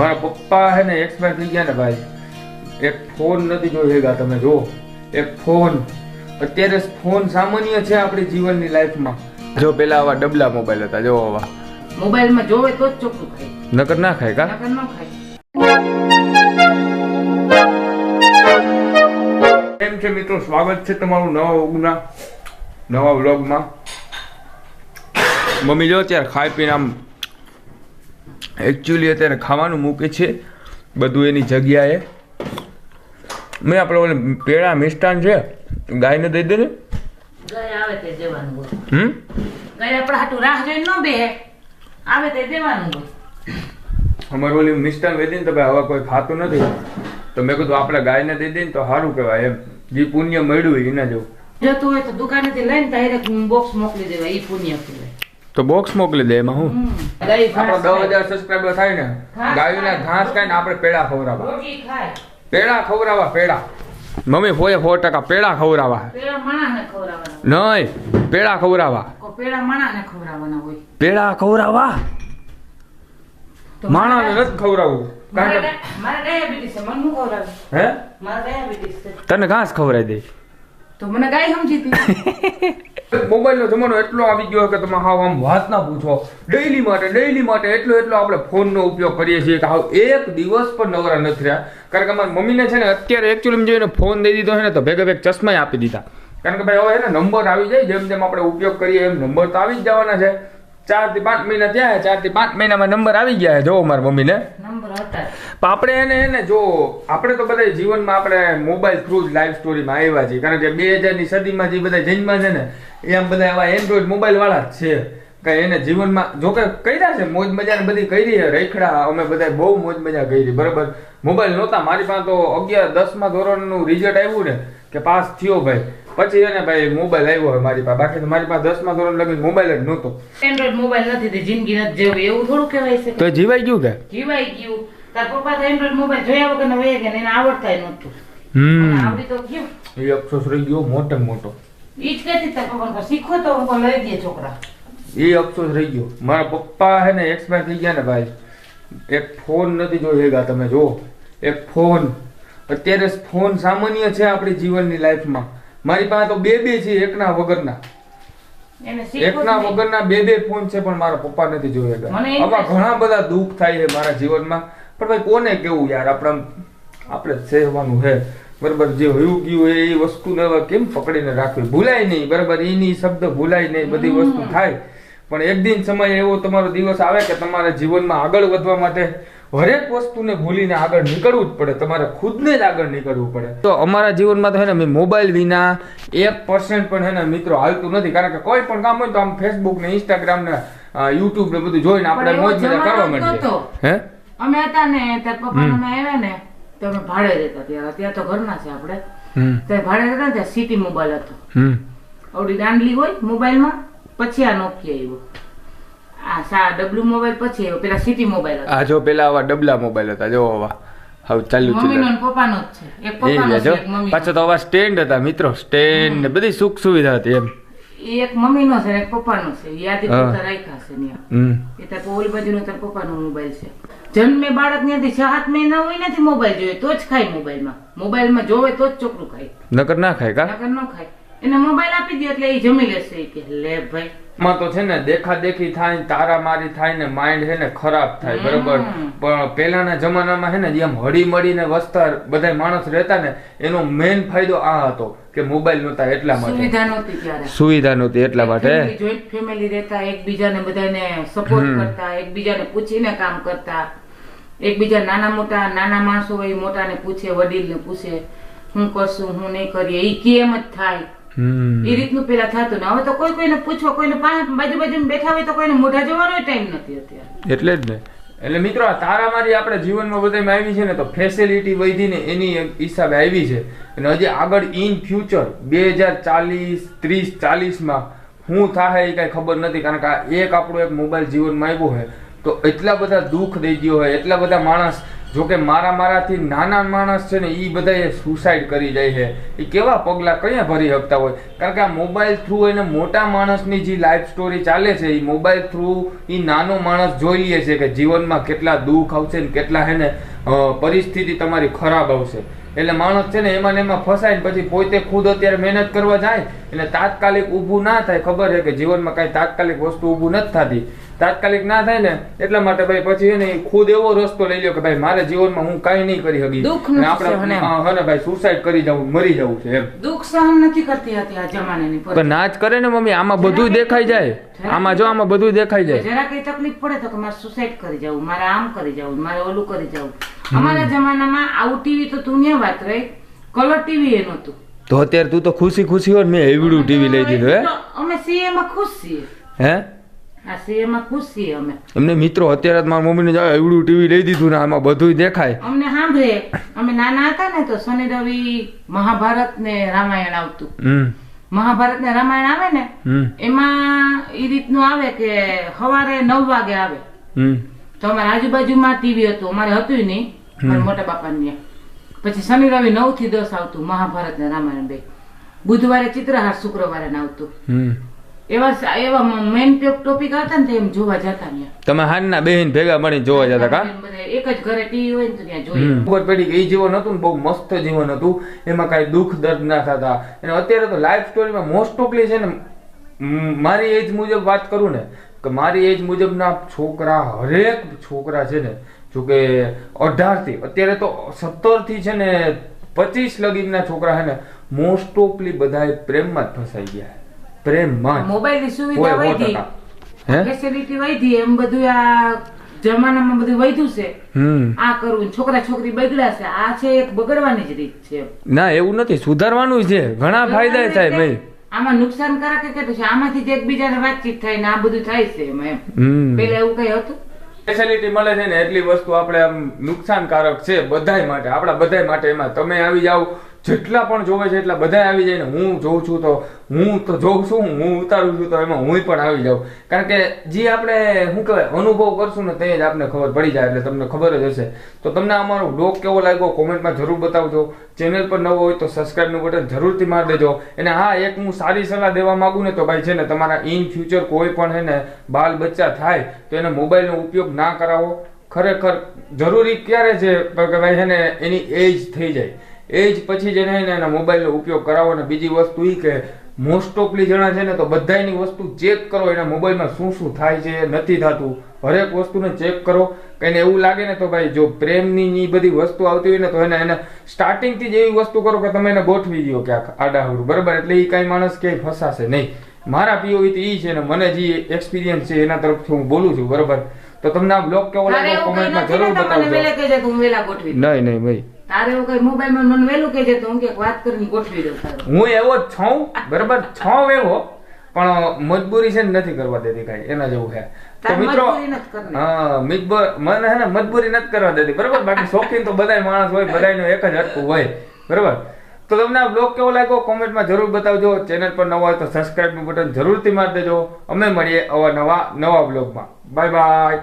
મારા પપ્પા હે ને એક્સપાયર થઈ ગયા ને ભાઈ. એક ફોન નથી જોઈ શક્યા તમે જો. એક ફોન અત્યારે ફોન સામાન્ય છે આપણી જીવનની લાઈફમાં જો પેલા આવા ડબલા મોબાઈલ હતા જો આવા. મોબાઈલમાં જોવે તો જ ચોખ્ખું ખાય. નકર ના ખાય કા? નકર ના ખાય. કેમ છે મિત્રો? સ્વાગત છે તમારું નવા વ્લોગના. નવા વ્લોગમાં. મમ્મી જો અત્યારે ખાઈ પીને આમ એકચ્યુઅલી અત્યારે ખાવાનું મૂકે છે બધું એની જગ્યાએ. મેં આપણે ઓલે પેડા મિષ્ટાન છે ગાયને દઈ દે ને હમ અમારું ઓલી મિષ્ટાન વેદી ને તો ભાઈ હવે કોઈ ખાતું નથી. તો મેં કીધું આપણે ગાયને દઈ દઈએ ને તો સારું કહેવાય. એમ જે પુણ્ય મળ્યું એના જેવું. જતું હોય તો દુકાનેથી લઈને ડાયરેક્ટ બોક્સ મોકલી દેવાય એ પુણ્ય તો બોક્સ મોકલી દે એમાં હું. આપણો દસ હજાર સબસ્ક્રાઈબર થાય ને ઘાસ ગાયોના ખાય. ઘાસ ખાઈને આપણે પેડા ખવડાવવા. પેડા ખવડાવવા પેડા. મમ્મી ફોએ સો ટકા પેડા ખવડાવવા. નહીં પેડા ખવડાવવા. પેડા ખવડાવવા? મારે- નથી ખવડાવવું. તને ઘાસ ખવડાવી દે તો મને ગાય સમજી મોબાઈલનો જમાનો એટલો આવી ગયો કે તમે હાવ આમ વાત ના પૂછો. ડેઈલી માટે ડેઈલી માટે એટલો એટલો આપણે ફોનનો ઉપયોગ કરીએ છીએ કે હાવ એક દિવસ પણ નવરા નથી રહ્યા. કારણ કે મારી મમ્મીને છે ને અત્યારે એકચ્યુઅલી જોઈને ફોન દઈ દીધો છે ને તો ભેગા ભેગ ચશ્માય આપી દીધા. કારણ કે ભાઈ હવે એને નંબર આવી જાય, જેમ જેમ આપણે ઉપયોગ કરીએ એમ નંબર તો આવી જ જવાના છે. ચારથી પાંચ મહિના થયા ચારથી પાંચ મહિનામાં નંબર આવી ગયા છે. જો મારા મમ્મીને. નંબર પણ આપણે એને એને જો આપણે તો બધા જીવનમાં આપણે મોબાઈલ થ્રુ જ લાઈવ સ્ટોરીમાં આવ્યા છીએ. કારણ કે બે હજારની સદીમાં જે બધા જન્મા છે ને એમ બધા એવા એન્ડ્રોઈડ મોબાઈલ વાળા જ છે. કે એને જીવનમાં જો કે કર્યા છે મોજ મજાને બધી કરી રખડા અમે બધા બહુ મોજ મજા કરી. બરાબર? મોબાઈલ નહોતા. મારી પાસે તો અગિયાર દસમા ધોરણનું રિઝલ્ટ આવ્યું ને કે પાસ થયો ભાઈ. પછી એને ભાઈ મોબાઈલ આવ્યો હોય મારી પાસે. બાકી તો મારી પાસે દસમા ધોરણ લગી મોબાઈલ જ નહોતો. એન્ડ્રોઈડ મોબાઈલ નથી તે જિંદગી નથી જેવું. એવું થોડું કહેવાય છે તો જીવાઈ ગયું કે? જીવાઈ ગયું. તાર પપ્પા તો એન્ડ્રોઈડ મોબાઈલ જોયા વગર વહી ગયા ને એને આવડતા નહોતું. હમ. આવડી તો ગયું. એ અફસોસ રહી ગયો મોટે મોટો. ઈ જ કહેતી તાર પપ્પા શીખો તો હું લઈ દે છોકરા. એ અફસોસ રહી ગયો. મારા પપ્પા હે ને એક્સપાયર થઈ ગયા ને ભાઈ. એક ફોન નથી જોઈ ગયા તમે જો. એક ફોન અત્યારે ફોન સામાન્ય છે આપણી જીવનની લાઈફમાં મારી પાસે તો બે બે છે એકના વગરના. એકના વગરના બે બે ફોન છે પણ મારા પપ્પા નથી એમ આવા ઘણા બધા દુઃખ થાય છે મારા જીવનમાં. પણ ભાઈ કોને કેવું યાર? આપણા આપણે સહેવાનું છે. બરાબર જે હોયું ગયું હોય એ વસ્તુને કેમ પકડીને રાખવી? ભૂલાય નહીં. બરાબર એની શબ્દ ભૂલાય નહીં. બધી વસ્તુ થાય. પણ એક દિન સમય એવો તમારો દિવસ આવે કે તમારા જીવનમાં આગળ વધવા માટે હરેક વસ્તુને ભૂલીને આગળ નીકળવું જ પડે. તમારે ખુદને જ આગળ નીકળવું પડે. તો અમારા જીવનમાં તો હે ને મોબાઈલ વિના એક પર્સન્ટ પણ હે ને મિત્રો હાલતું નથી. કારણ કે કોઈ પણ કામ હોય તો આમ ફેસબુક ને ઇન્સ્ટાગ્રામ ને યુટ્યુબ ને બધું જોઈને આપણે પણ મોજ મજા કરવા માંડીએ. હે? અમે હતા ને તાર પપ્પાના આવ્યા ને તો અમે ભાડે રહેતા ત્યારે. અત્યારે તો ઘરના છે આપણે. ત્યાં ભાડે રહેતા ને ત્યાં સિટી મોબાઈલ હતો. આવડી દાંડલી હોય મોબાઈલમાં પછી આ નોકિયા આવ્યો. આ સા ડબલું મોબાઈલ પછી પેલા સિટી મોબાઈલ આ જો પેલા આવા ડબલા મોબાઈલ હતા જો આવા હવે ચાલુ મમ્મીનો પપ્પાનો જ છે. એક પપ્પાનો છે એક મમ્મીનો. પાછો તો આવા સ્ટેન્ડ હતા મિત્રો સ્ટેન્ડ ને બધી સુખ સુવિધા હતી એમ. એક મમ્મીનો છે ને એક પપ્પાનો છે. યાદી રાખ્યા છે ત્યાં. એ તાર ઓલી બાજુનો તાર પપ્પાનો મોબાઈલ છે. જન્મે બાળક ત્યાંથી છ સાત મહિના હોય નથી મોબાઈલ જોઈએ તો જ ખાય મોબાઈલમાં મોબાઈલમાં જોવે તો જ ચોકડું ખાય. નકર ના ખાય કા? નકર ન ખાય. એને મોબાઈલ આપી દે એટલે એ જમી લેશે. કે લે ભાઈ. માં તો છે ને દેખા દેખી થાય ને તારામારી થાય ને માઇન્ડ છે ને ખરાબ થાય બરોબર? પણ પહેલાના જમાનામાં છે ને જેમ હળી મળીને વસતા બધા માણસ રહેતા ને એનો મેઇન ફાયદો આ હતો કે મોબાઈલ નહોતા એટલા માટે. સુવિધા નહોતી ત્યારે સુવિધા નહોતી એટલા માટે. જોઈન્ટ ફેમિલી રહેતા એકબીજાને બધાને સપોર્ટ. કરતા એકબીજાને પૂછીને કામ કરતા. એકબીજા નાના મોટા નાના માણસો હોય મોટાને પૂછે વડીલને પૂછે હું કરશું હું નહીં કરીએ? એ કેમ જ થાય. એ રીતનું પેલા થતું ને હવે તો કોઈ કોઈને પૂછો કોઈને બાજુ બાજુ બેઠા હોય તો કોઈને મોઢા જોવાનો ટાઈમ નથી અત્યારે. એટલે જ ને. એટલે મિત્રો આ તારામારી આપણે જીવનમાં બધામાં આવી છે ને તો ફેસિલિટી વધીને એની હિસાબે આવી છે. અને હજી આગળ ઇન ફ્યુચર બે હજાર ચાલીસ ત્રીસ ચાલીસમાં શું થાય એ કાંઈ ખબર નથી કારણ કે આ એક આપણો એક મોબાઈલ જીવનમાં આવ્યો હોય. તો એટલા બધા દુઃખ દઈ ગયો હોય એટલા બધા માણસ જોકે મારા મારાથી નાના માણસ છે ને એ બધાએ સુસાઇડ કરી જાય છે. એ કેવા પગલાં કયા ભરી શકતા હોય? કારણ કે આ મોબાઈલ થ્રુ એને મોટા માણસની જે લાઈફ સ્ટોરી ચાલે છે એ મોબાઈલ થ્રુ એ નાનો માણસ જોઈ લે છે કે જીવનમાં કેટલા દુઃખ આવશે ને કેટલા હે ને પરિસ્થિતિ તમારી ખરાબ આવશે. એટલે માણસ છે ને એમાં એમાં ફસાય ને પછી પોતે ખુદ અત્યારે મહેનત કરવા જાય, એટલે તાત્કાલિક ઊભું ના થાય. ખબર છે કે જીવનમાં કાંઈ તાત્કાલિક વસ્તુ ઊભું નથી થતી. તાત્કાલિક ના થાય ને એટલા માટે ભાઈ પછી એને ખુદ એવો રસ્તો લઈ લ્યો કે ભાઈ મારે જીવનમાં હું કાંઈ નહીં કરી શકી આપણે એમ. હા, હા ને ભાઈ સુસાઇડ કરી જવું મરી જવું છે એમ. દુઃખ સહન નથી કરતી હતી આ જમાનાની પણ. ના જ કરે ને મમ્મી આમાં બધું દેખાઈ જાય. આમાં જો આમાં બધું દેખાઈ જાય. જરા કઈ તકલીફ પડે તો કે મારે સુસાઇડ કરી જવું મારે આમ કરી જવું મારે ઓલું કરી જવું અમારા જમાનામાં આવું ટીવી તો દુનિયા વાત રહી કલર ટીવી એ નહોતું. તો અત્યારે તું તો ખુશી ખુશી હોય મેં એવડું ટીવી લઈ દીધું હે? અમે સીએ માં ખુશ છીએ. હે? આ સીએ માં ખુશ છીએ અમે. એમને મિત્રો અત્યારે મારા મમ્મીને જાય એવડું ટીવી લઈ દીધું ને આમાં બધું દેખાય. અમને સાંભળે અમે નાના હતા ને તો શનિ રવિ મહાભારત ને રામાયણ આવતું. મહાભારત ને રામાયણ આવે ને એમાં એ રીતનું આવે કે સવારે નવ વાગે આવે. તો અમારે આજુબાજુમાં ટીવી હતું અમારે હતું નહીં મારા મોટા બાપાને. પછી શનિ રવિ નવથી દસ આવતું મહાભારત ને રામાયણ બે. બુધવારે ચિત્રહાર શુક્રવારે ને આવતું. એવા એવા મેઇન ટોપિક હતા ને એમ જોવા જતા તમે હાનના બેહીન ભેગા મળી જોવા જતા કા? એક જ ઘરે ટીવી હોય ને તો ત્યાં જોઈએ ખબર પડી કે એ જીવન હતું ને બહુ મસ્ત જીવન હતું. એમાં કાંઈ દુઃખ દર્દ ના થતા. અને અત્યારે તો લાઈફ સ્ટોરીમાં મોસ્ટ ઓફલી છે ને મારી એજ મુજબ વાત કરું ને કે મારી એજ મુજબના છોકરા હરેક છોકરા છે ને જો કે અઢારથી અત્યારે તો સત્તરથી છે ને પચીસ લગીનના છોકરા છે ને મોસ્ટ ઓફલી બધા પ્રેમમાં જ ફસાઈ ગયા ની સુવિધા વધી. ફેસિલિટી વધી. એમ બધું આ જમાનામાં બધું વધ્યું છે. આ કરવું છોકરા છોકરી બગડ્યા છે. આ છે એક બગડવાની જ રીત છે. ના એવું નથી. સુધારવાનું છે. ઘણા ફાયદા થાય ભાઈ. આમાં નુકસાનકારક કેટલું છે. આમાંથી જ એકબીજાને વાતચીત થાય ને આ બધું થાય છે એમાં એમ. પેલા એવું કઈ હતું? ફેસિલિટી મળે છે ને એટલી વસ્તુ આપણે આમ નુકસાનકારક છે બધાય માટે. આપણા બધાય માટે એમાં. તમે આવી જાઓ જેટલા પણ જોવે છે એટલા બધા આવી જાય ને હું જોઉં છું તો હું તો જોઉં છું, હું ઉતારું છું તો એમાં હું પણ આવી જાઉં. કારણ કે જે આપણે, શું કહેવાય, અનુભવ કરશું ને તે જ આપને ખબર પડી જાય એટલે તમને ખબર જ હશે. તો તમને અમારો બ્લોગ કેવો લાગ્યો કોમેન્ટમાં જરૂર બતાવજો. ચેનલ પર નવો હોય તો સબસ્ક્રાઇબનું બટન જરૂરથી મારી દેજો. અને હા, એક હું સારી સલાહ દેવા માંગુ ને તો ભાઈ છે ને તમારા ઇન ફ્યુચર કોઈ પણ છે ને બાલ બચ્ચા થાય, તો એને મોબાઈલનો ઉપયોગ ના કરાવો. ખરેખર જરૂરી ક્યારે છે? કે ભાઈ છે ને એની એજ થઈ જાય. એજ પછી જેને એના મોબાઈલનો ઉપયોગ કરાવો અને બીજી વસ્તુ એ કે મોસ્ટ ઓફલી જણા છે ને તો બધાયની વસ્તુ ચેક કરો એના મોબાઈલમાં શું શું થાય છે નથી થતું. હરેક વસ્તુને ચેક કરો. કંઈને એવું લાગે ને તો ભાઈ જો પ્રેમની ની બધી વસ્તુ આવતી હોય ને તો એને એને સ્ટાર્ટિંગથી જ એવી વસ્તુ કરો કે તમે એને ગોઠવી દો ક્યાંક આડાહરું બરાબર? એટલે એ કાંઈ માણસ ક્યાંય ફસાશે નહીં. મારા પીઓવી એ છે ને મને જે એક્સપિરિયન્સ છે એના તરફથી હું બોલું છું. બરાબર? તો તમને આ બ્લોગ કેવો લાગ્યો? કોમેન્ટમાં જરૂર બતાવજો. તો. નહીં નહીં ભાઈ. તારે એવું કઈ મોબાઈલમાં મને વેલું કહેજે તો હું ક્યાંક વાત કરીને ગોઠવી દઉં તારું. હું એવો જ છું બરાબર? છું એવો પણ મજબૂરી છે ને નથી કરવા દેતી કાંઈ એના જેવું છે. તો મિત્રો મજબૂરી નથી કરવી. હા મને હે ને મજબૂરી નથી કરવા દેતી બરાબર? બાકી શોખીન તો બધાય માણસ હોય બધા એક જ હરખું હોય બરાબર? તો તમને આ બ્લોગ કેવો લાગ્યો? કોમેન્ટમાં જરૂર બતાવજો. ચેનલ પર નવા હોય તો સબસ્ક્રાઇબનું બટન જરૂરથી મારી દેજો. અમે મળીએ અવા નવા નવા બ્લોગમાં. Bye bye.